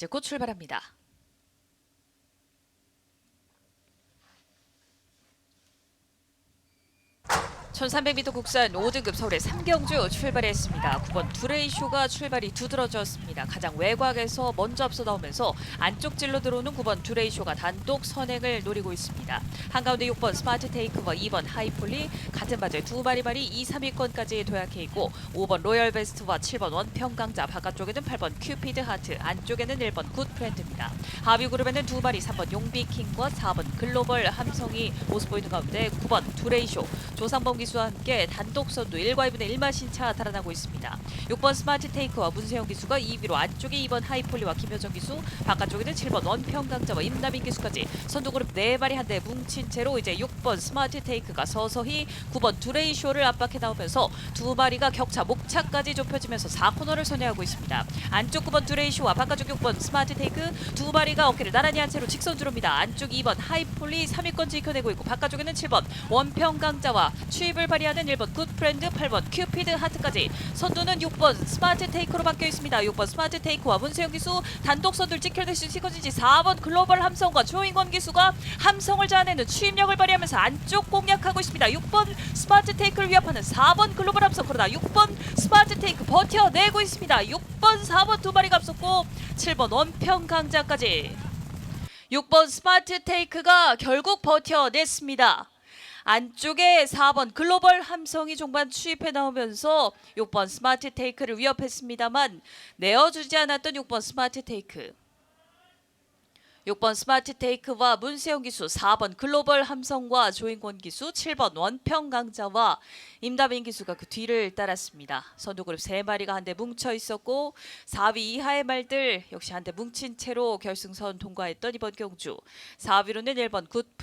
이제 곧 출발합니다. (1300m) 국산 5등급 서울의 삼경주 출발했습니다. 9번 두레이쇼가 출발이 두드러졌습니다. 가장 외곽에서 먼저 앞서 나오면서 안쪽 질로 들어오는 9번 두레이쇼가 단독 선행을 노리고 있습니다. 한가운데 6번 스마트 테이크와 2번 하이폴리 같은 바지에 두 마리 발이 2, 3위권까지 도약해 있고 5번 로열 베스트와 7번 원평강자 바깥쪽에는 8번 큐피드 하트 안쪽에는 1번 굿프렌드입니다. 하위 그룹에는 두 마리 3번 용비킹과 4번 글로벌 함성이 모습 보이는 가운데 9번 두레이쇼 조상범 기수 와 함께 단독 선두 1과 2분의 1마 신 차 달아나고 있습니다. 6번 스마트 테이크와 문세영 기수가 2위로 안쪽에 2번 하이폴리와 김효정 기수 바깥쪽에는 7번 원평강자와 임남인 기수까지 선두 그룹 4마리 한대 뭉친 채로 이제 6번 스마트 테이크가 서서히 9번 두레이쇼를 압박해 나오면서 두 마리가 격차 목차까지 좁혀지면서 4코너를 선회하고 있습니다. 안쪽 9번 두레이쇼와 바깥쪽 6번 스마트 테이크 두 마리가 어깨를 나란히 한 채로 직선 주로입니다. 안쪽 2번 하이폴리 3위권 지켜내고 있고 바깥쪽에는 7번 원평강자와 추입을 발휘하는 1번 굿프렌드 8번 큐피드 하트까지 선두는 6번 스마트 테이크로 바뀌어 있습니다. 6번 스마트 테이크와 문세영 기수 단독 선두를 지켜낼 수 있을지 4번 글로벌 함성과 조인권 기수가 함성을 자아내는 추임력을 발휘하면서 안쪽 공략하고 있습니다. 6번 스마트 테이크를 위협하는 4번 글로벌 함성 그러나 6번 스마트 테이크 버텨내고 있습니다. 6번 4번 두 마리가 앞섰고 7번 원평 강자까지 6번 스마트 테이크가 결국 버텨냈습니다. 안쪽에 4번 글로벌 함성이 종반 추입해 나오면서 6번 스마트 테이크를 위협했습니다만 내어주지 않았던 6번 스마트 테이크 6번 스마트 테이크와 문세영 기수, 4번 글로벌 함성과 조인권 기수, 7번 원평 강자와 임다빈 기수가 그 뒤를 따랐습니다. 선두 그룹 3마리가 한데 뭉쳐 있었고 4위 이하의 말들 역시 한데 뭉친 채로 결승선 통과했던 이번 경주. 4위로는 1번 굿